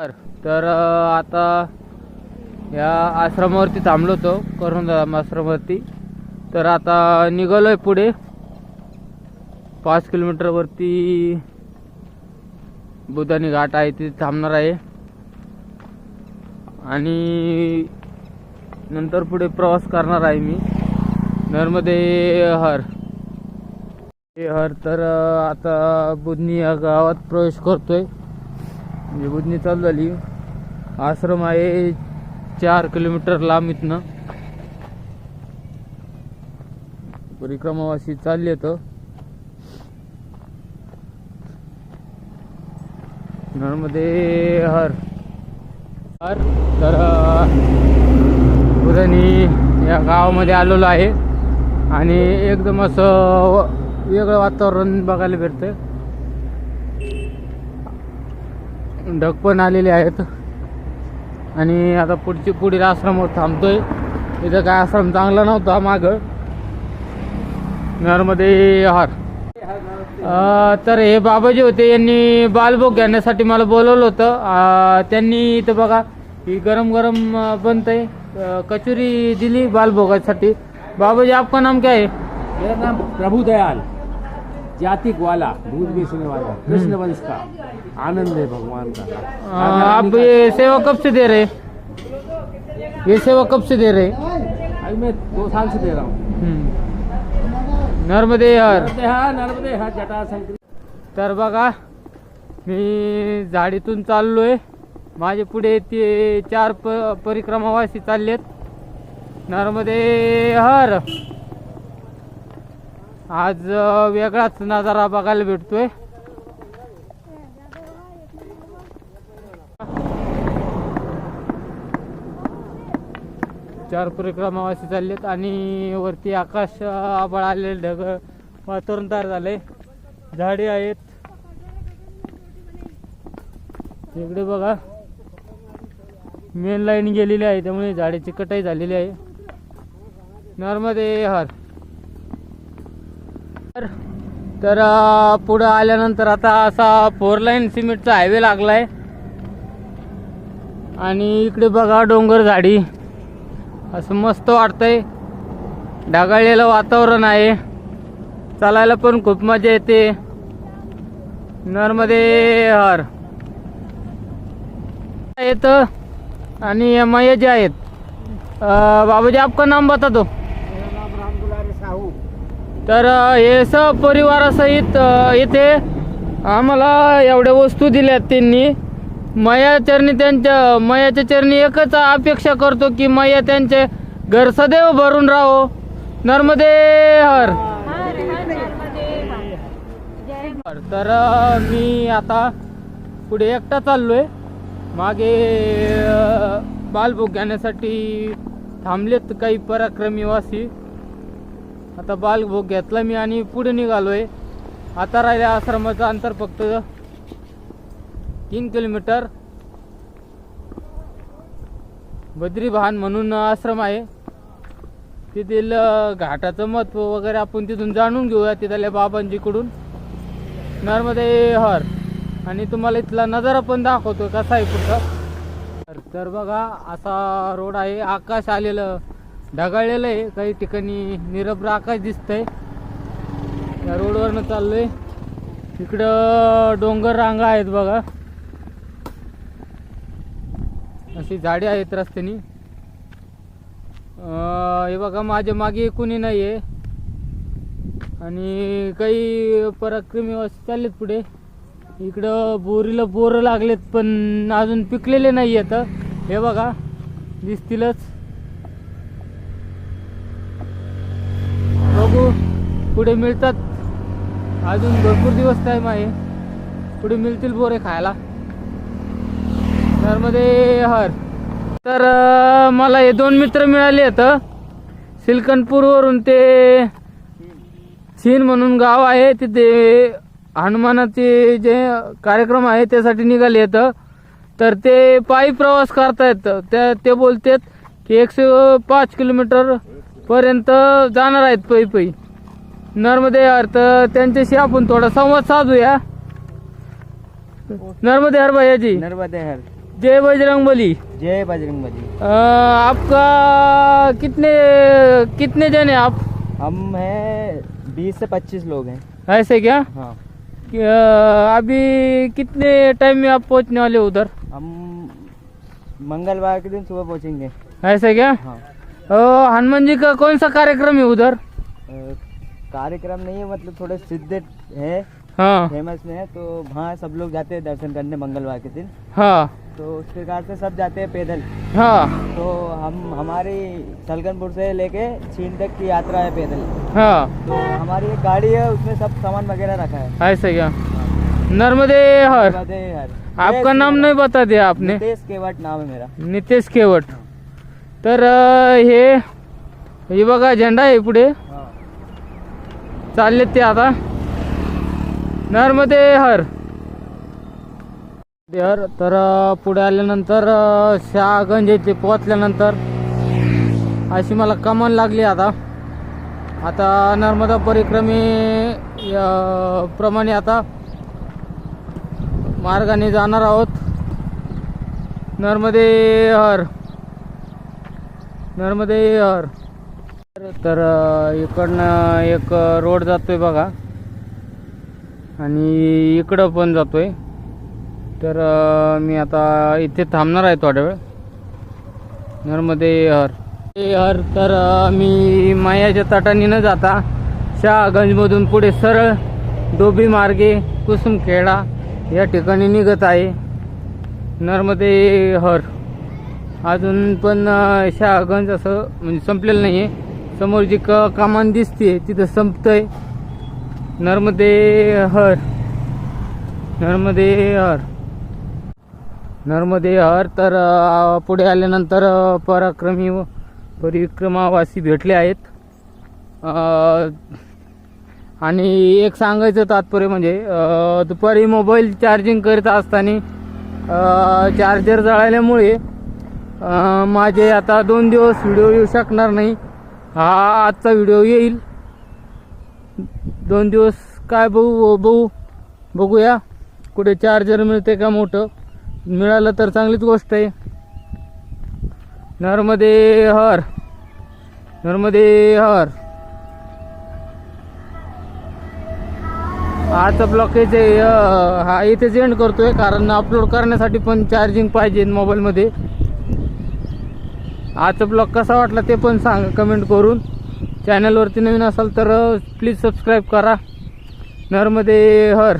तर आता या आश्रमावरती थांबलो होतो करून आश्रमावरती. तर आता निघालोय पुढे. पाच किलोमीटरवरती बुधानी घाट आहे तिथे थांबणार आहे. आणि नंतर पुढे प्रवास करणार आहे मी. नर्मदे हर. हे हर तर आता बुधनी या गावात प्रवेश करतोय. म्हणजे चालू झाली. आश्रम आहे चार किलोमीटर लांब इथनं. परिक्रमावासी चालली तर नर्मदे हर. हर तर अ, या गावामध्ये आलेलो आहे. आणि एकदम असं वेगळं वातावरण बघायला भेटतं ढग पण आलेले आहेत. आणि आता पुढची पुढील आश्रमावर थांबतोय. इथं काय आश्रम चांगला नव्हता माग. नर्मदे हार. तर हे बाबाजी होते यांनी बालभोग घेण्यासाठी मला बोलवलं होतं. त्यांनी इथं बघा ही गरम गरम अं, बनतंय कचोरी दिली बालभोगासाठी. बाबाजी आपका नाम काय है? मेरा नाम प्रभु दयाल जाति ग्वाला दूध बेचने वाला कृष्ण वंश का? आनंद है भगवान का। आप ये सेवा कब से दे रहे? ये सेवा कब से दे रहे? अभी मैं दो साल से दे रहा हूँ. नर्मदे हर। नर्मदे हा नर्मदे हा जटा तर बघा मी झाडीतून चाललोय. माझे पुढे ते चार प परिक्रमावासी चाललेत. नर्मदे हर. आज वेगळाच नजारा बघायला भेटतोय. चार परिक्रमावासी चाललेत आणि वरती आकाश आबळ आभाळ आलेले ढग वातावरण तयार झाले झाडे आहेत. इकडे बघा. मेन लाईन गेलेली आहे त्यामुळे झाडाची कटाई झालेली आहे. नर्मदे हर तर- तर पुढं आल्यानंतर आता असा फोर लाईन सिमेंटचा हायवे लागलाय. आणि इकडे बघा डोंगर झाडी. असं मस्त वाटतंय ढगाळलेलं वातावरण आहे. चालायला पण खूप मजा येते. नर्मदे हर. येत. आणि एम आय जे आहेत. बाबाजी आपका नाम बता दो मेरा नाम राम दुलारे साहू तर हे सहपरिवारासहित येथे आम्हाला एवढ्या वस्तू दिल्यात त्यांनी. मया चरणी त्यांच्या मयाच्या चरणी एकच अपेक्षा करतो की मया त्यांचे घर सदैव भरून राहो. नर्मदे हर. तर मी आता पुढे एकटा चाललोय. मागे बालभोग घेण्यासाठी थांबलेत काही पराक्रमीवासी आता बालभोग घेतला मी आणि पुढे निघालोय. आता राहिल्या आश्रमाचं अंतर फक्त तीन किलोमीटर. बद्री भान म्हणून आश्रम आहे. तिथील घाटाचं महत्त्व वगैरे आपण तिथून जाणून घेऊया तिथल्या बाबांजीकडून. नर्मदे हर. आणि तुम्हाला इथला नजारा पण दाखवतो कसा आहे कुठं तर बघा असा रोड आहे आकाश आलेलं. ढगाळलेलं आहे. काही ठिकाणी निरभ्र आकाश दिसतंय. या रोडवरनं चाललोय. इकडं डोंगर रांगा आहेत बघा. अशी झाडे आहेत रस्त्यानी. हे बघा माझ्या मागे कुणी नाही आहे आणि काही पराक्रमी असे चाललेत पुढे. इकडं बोरीला बोरं लागलेत पण अजून पिकलेले नाही आहेत हे बघा दिसतीलच. बघू पुढे मिळतात. अजून भरपूर दिवस टाईम आहे. पुढे मिळतील बोरे खायला. त्यामध्ये हर. तर मला हे दोन मित्र मिळाले आहेत. सिलकनपूरवरून ते सीन म्हणून गाव आहे. तिथे हनुमानाचे जे कार्यक्रम आहे त्यासाठी निघाले आहेत. तर ते पायी प्रवास करतायत. त्या ते बोलतात की एकशे पाच किलोमीटर पर्यंत जाणार आहेत पै पै. नर्मदे यार तर त्यांच्याशी आपण थोडा संवाद साधूया. नर्मदे हर भैयाजी नर्मदे हर जय बजरंग बली जय बजरंग बली आपका कितने कितने जन है आप? हम हैं बीस से पच्चीस लोग हैं। ऐसे क्या? हाँ। अभी कितने टाइम में आप पहुंचने वाले हो उधर? हम मंगलवार के दिन सुबह पहुंचेंगे। ऐसे क्या? हाँ। हनुमान जी का कौन सा कार्यक्रम है उधर? कार्यक्रम नहीं है मतलब थोड़े सिद्ध है हाँ। फ़ेमस में है तो वहाँ सब लोग जाते हैं दर्शन करने मंगलवार के दिन। हाँ। तो उस प्रकार से सब जाते हैं पैदल। हाँ। तो हम हमारी सलगनपुर से लेके चीन तक की यात्रा है पैदल। हाँ। तो हमारी एक गाड़ी है उसमें सब सामान वगैरह रखा है। ऐसे क्या? नर्मदे हर। आपका नाम नहीं बता दिया आपने? नितेश केवट नाम है मेरा। नितेश केवट। तर हे हे बघा झेंडा आहे पुढे. हाँ. चालले ते आता. नर्मदे हर. हर. तर पुढे आल्यानंतर शहागंज येथे पोहोचल्यानंतर. अशी मला कमान लागली आता. आता नर्मदा परिक्रमे प्रमाणे आता मार्गाने जाणार आहोत. नर्मदे हर. नर्मदे हर तर इकडनं एक रोड जातोय बघा. आणि इकडं पण जातोय. तर मी आता इथे थांबणार आहे थोड्या वेळ. नर्मदे हर हे हर तर मी मायाच्या तटाने न जाता. शहागंजमधून पुढे सरळ डोबी मार्गे कुसुमखेडा या ठिकाणी निघत आहे. नर्मदे हर अजून पण अ, शहागंज असं म्हणजे संपलेलं नाही आहे समोर जी क कमान दिसते तिथं संपतंय. नर्मदे हर. नर्मदे हर. नर्मदे हर तर पुढे आल्यानंतर पराक्रमी व परिक्रमावासी भेटले आहेत. आणि एक सांगायचं तात्पर्य म्हणजे दुपारी मोबाईल चार्जिंग करीत असताना चार्जर जळाल्यामुळे माझे आता दोन दिवस व्हिडिओ येऊ शकणार नाही. हा आजचा व्हिडिओ येईल. दोन दिवस काय बघू बघू बघूया. कुठे चार्जर मिळते का मोठं? मिळालं तर चांगलीच गोष्ट आहे. नर्मदे हर. नर्मदे हर. आजचा ब्लॉकेज आहे हा इथेच एंड करतोय कारण अपलोड करण्यासाठी पण चार्जिंग पाहिजे मोबाईलमध्ये आजचा ब्लॉग कसा वाटला ते पण सांगा कमेंट करून. चॅनलवरती नवीन असाल तर प्लीज सबस्क्राईब करा. नर्मदे हर.